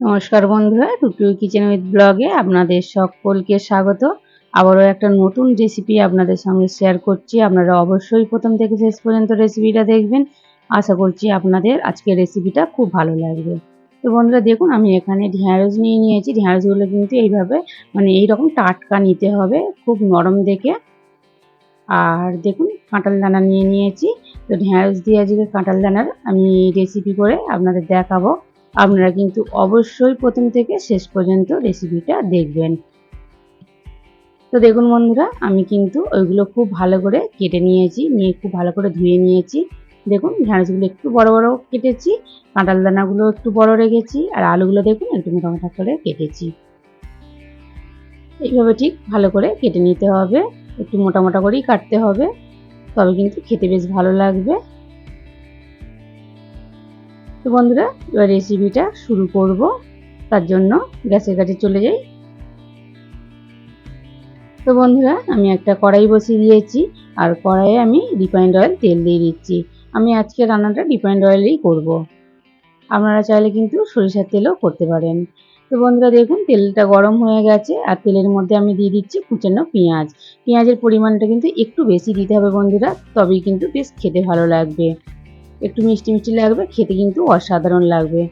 নমস্কার বন্ধুরা Tutu kitchen with ব্লগে আপনাদের সকলকে স্বাগত। আবারও একটা নতুন রেসিপি আপনাদের সঙ্গে শেয়ার করছি। আপনারা অবশ্যই প্রথম থেকে শেষ পর্যন্ত রেসিপিটা দেখবেন। আশা করছি আপনাদের আজকের রেসিপিটা খুব ভালো লাগবে। তো বন্ধুরা, দেখুন, আমি এখানে ঢ্যাঁড়স নিয়ে নিয়েছি। ঢ্যাঁড়সগুলো কিন্তু এইভাবে মানে এইরকম টাটকা নিতে হবে, খুব নরম দেখে। আর দেখুন, কাঁঠাল দানা নিয়ে নিয়েছি। তো ঢ্যাঁড়স দিয়ে আজকে কাঁঠাল দানার আমি রেসিপি করে আপনাদের দেখাবো। আপনারা কিন্তু অবশ্যই প্রথম থেকে শেষ পর্যন্ত রেসিপিটা দেখবেন। তো দেখুন বন্ধুরা, আমি কিন্তু ওইগুলো খুব ভালো করে কেটে নিয়েছি, নিয়ে খুব ভালো করে ধুয়ে নিয়েছি। দেখুন ঢ্যাঁড়সগুলো একটু বড় বড় কেটেছি, কাঁটাল দানাগুলো একটু বড় রেখেছি, আর আলুগুলো দেখুন, একটু মোটা মোটা করে কেটেছি। এইভাবে ঠিক ভালো করে কেটে নিতে হবে, একটু মোটা মোটা করেই কাটতে হবে। তবে কিন্তু খেতে বেশ ভালো লাগবে। তো বন্ধুরা, এবার রেসিপিটা শুরু করব। তার জন্য গ্যাসের কাছে চলে যাই। তো বন্ধুরা, আমি একটা কড়াই বসিয়ে দিয়েছি। আর কড়াইয়ে আমি রিফাইন্ড অয়েল তেল দিয়ে দিচ্ছি। আমি আজকে রান্নাটা রিফাইন্ড অয়েলেই করব। আপনারা চাইলে কিন্তু সরিষার তেলও করতে পারেন। তো বন্ধুরা, দেখুন, তেলটা গরম হয়ে গেছে। আর তেলের মধ্যে আমি দিয়ে দিচ্ছি কুচানো পেঁয়াজ। পেঁয়াজের পরিমাণটা কিন্তু একটু বেশি দিতে হবে বন্ধুরা, তবেই কিন্তু বেশ খেতে ভালো লাগবে। একটু মিষ্টি মিষ্টি লাগবে, খেতে কিন্তু অসাধারণ লাগবে।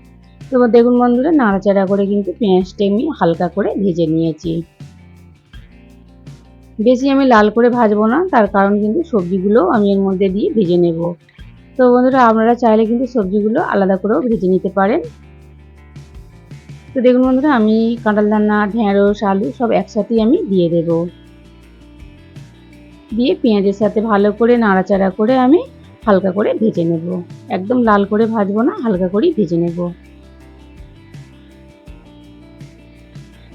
তো দেখুন বন্ধুরা, নাড়াচাড়া করে কিন্তু পেঁয়াজটা আমি হালকা করে ভেজে নিয়েছি। বেশি আমি লাল করে ভাজবো না, তার কারণ কিন্তু সবজিগুলো আমি এর মধ্যে দিয়ে ভেজে নেব। তো বন্ধুরা, আপনারা চাইলে কিন্তু সবজিগুলো আলাদা করেও ভেজে নিতে পারেন। তো দেখুন বন্ধুরা, আমি কাঁটাল দানা, ঢেঁড়স, আলু সব একসাথেই আমি দিয়ে দেব। দিয়ে পেঁয়াজের সাথে ভালো করে নাড়াচাড়া করে আমি হালকা করে ভেজে নেব। একদম লাল করে ভাজবো না, হালকা করেই ভেজে নেব।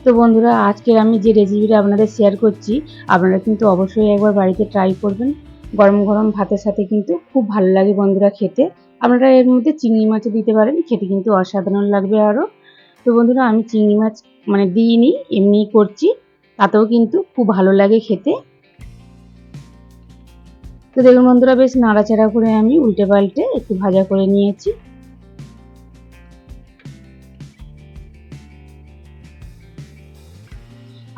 তো বন্ধুরা, আজকের আমি যে রেসিপিটা আপনাদের শেয়ার করছি, আপনারা কিন্তু অবশ্যই একবার বাড়িতে ট্রাই করবেন। গরম গরম ভাতের সাথে কিন্তু খুব ভালো লাগে বন্ধুরা খেতে। আপনারা এর মধ্যে চিংড়ি মাছও দিতে পারেন, খেতে কিন্তু অসাধারণ লাগবে আরও। তো বন্ধুরা, আমি চিংড়ি মাছ মানে দিইনি, এমনিই করছি, তাতেও কিন্তু খুব ভালো লাগে খেতে। তো দেখুন বন্ধুরা, বেশ নাড়াচাড়া করে আমি উল্টে পাল্টে একটু ভাজা করে নিয়েছি।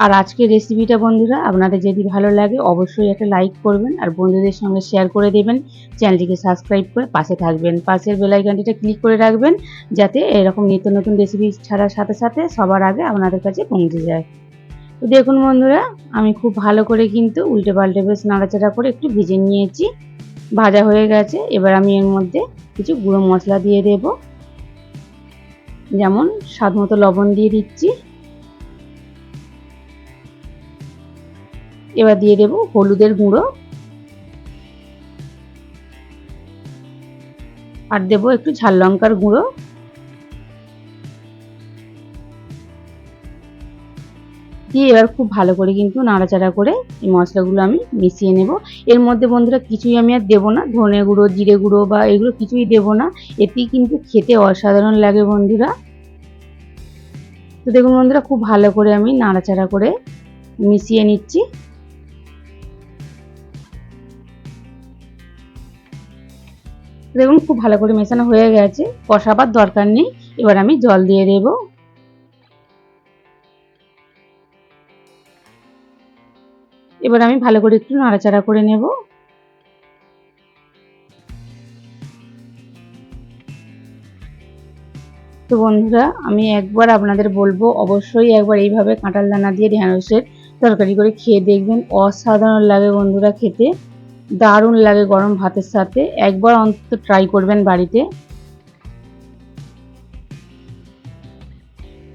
আর আজকের রেসিপিটা বন্ধুরা, আপনাদের যদি ভালো লাগে অবশ্যই একটা লাইক করবেন আর বন্ধুদের সঙ্গে শেয়ার করে দেবেন। চ্যানেলটিকে সাবস্ক্রাইব করে পাশে থাকবেন। পাশের বেলাইকানটিটা ক্লিক করে রাখবেন, যাতে এরকম নিত্য নতুন রেসিপি ছাড়ার সাথে সাথে সবার আগে আপনাদের কাছে পৌঁছে যায়। তো দেখুন বন্ধুরা, আমি খুব ভালো করে কিন্তু উল্টে পাল্টে বেশ নাড়াচাড়া করে একটু ভিজে নিয়েছি। ভাজা হয়ে গেছে, এবার আমি এর মধ্যে কিছু গুঁড়ো মশলা দিয়ে দেব। যেমন স্বাদ মতো লবণ দিয়ে দিচ্ছি। এবার দিয়ে দেব হলুদের গুঁড়ো। আর দেব একটু ঝাল লঙ্কার গুঁড়ো। দিয়ে এবার খুব ভালো করে কিন্তু নাড়াচাড়া করে এই মশলাগুলো আমি মিশিয়ে নেব। এর মধ্যে বন্ধুরা কিছুই আমি আর দেবো না। ধনে গুঁড়ো, জিরে গুঁড়ো বা এগুলো কিছুই দেবো না। এতেই কিন্তু খেতে অসাধারণ লাগে বন্ধুরা। তো দেখুন বন্ধুরা, খুব ভালো করে আমি নাড়াচাড়া করে মিশিয়ে নিচ্ছি। দেখুন, খুব ভালো করে মেশানো হয়ে গেছে। কষাবার দরকার নেই। এবার আমি জল দিয়ে দেব। এবার আমি ভালো করে একটু নাড়াচাড়া করে নেব। তো বন্ধুরা, আমি একবার আপনাদের বলব, অবশ্যই একবার এইভাবে কাঁটাল দানা দিয়ে ঢ্যাঁড়সের তরকারি করে খেয়ে দেখবেন। অসাধারণ লাগে বন্ধুরা খেতে। দারুণ লাগে গরম ভাতের সাথে। একবার অন্তত ট্রাই করবেন বাড়িতে।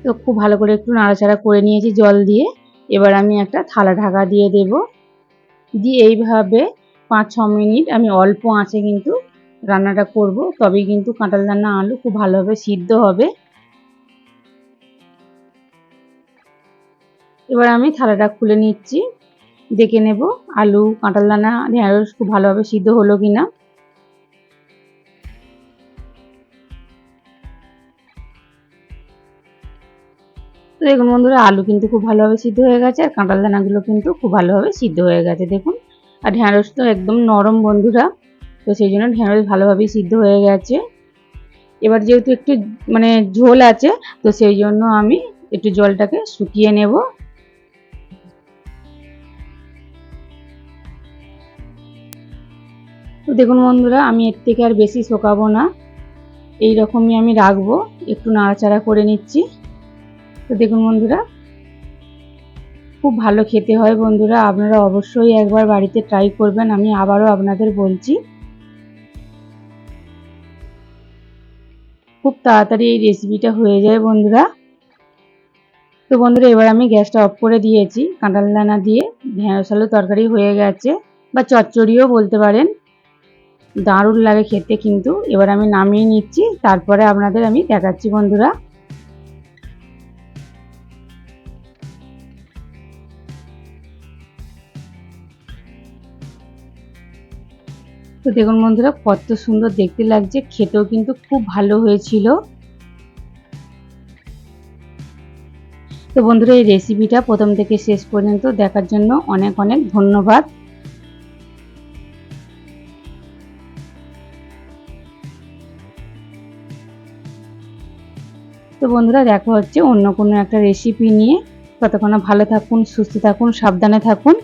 তো খুব ভালো করে একটু নাড়াচাড়া করে নিয়েছি জল দিয়ে। এবার আমি একটা থালা ঢাকা দিয়ে দেব। দিয়ে এইভাবে পাঁচ ছ মিনিট আমি অল্প আঁচে কিন্তু রান্নাটা করব। তবেই কিন্তু কাঁটাল দানা, আলু খুব ভালোভাবে সিদ্ধ হবে। এবার আমি থালাটা খুলে নিচ্ছি। দেখে নেব আলু, কাঁঠাল দানা, ঢেঁড়স খুব ভালোভাবে সিদ্ধ হলো কি না তো দেখুন বন্ধুরা, আলু কিন্তু খুব ভালোভাবে সিদ্ধ হয়ে গেছে, আর কাঁঠাল দানাগুলো কিন্তু খুব ভালোভাবে সিদ্ধ হয়ে গেছে, দেখুন। আর ঢেঁড়স তো একদম নরম বন্ধুরা, তো সেই জন্য ঢেঁড়স ভালোভাবেই সিদ্ধ হয়ে গেছে। এবার যেহেতু একটু মানে ঝোল আছে, তো সেই জন্য আমি একটু জলটাকে শুকিয়ে নেব। তো দেখুন বন্ধুরা, আমি এর থেকে আর বেশি শোকাবো না এই রকমই আমি রাখব, একটু নাড়াচাড়া করে নিচ্ছি। তো দেখুন বন্ধুরা, খুব ভালো খেতে হয় বন্ধুরা, আপনারা অবশ্যই একবার বাড়িতে ট্রাই করবেন, আমি আবারও আপনাদের বলছি। খুব তাড়াতাড়ি এই রেসিপিটা হয়ে যায় বন্ধুরা। তো বন্ধুরা, এবার আমি গ্যাসটা অফ করে দিয়েছি, কাঁঠাল দানা দিয়ে ঢেঁড়স আলু তরকারি হয়ে গেছে, বা চচ্চড়িও বলতে পারেন। দারুণ লাগে খেতে কিন্তু। এবার আমি নামিয়ে নিচ্ছি, তারপরে আপনাদের আমি দেখাচ্ছি বন্ধুরা। তো দেখুন বন্ধুরা, কত সুন্দর দেখতে লাগছে। খেতেও কিন্তু খুব ভালো হয়েছিল। তো বন্ধুরা, এই রেসিপিটা প্রথম থেকে শেষ পর্যন্ত দেখার জন্য অনেক অনেক ধন্যবাদ। তো বন্ধুরা, দেখা হচ্ছে অন্য কোনো একটা রেসিপি নিয়ে। ততক্ষণ ভালো থাকুন, সুস্থ থাকুন, সাবধানে থাকুন।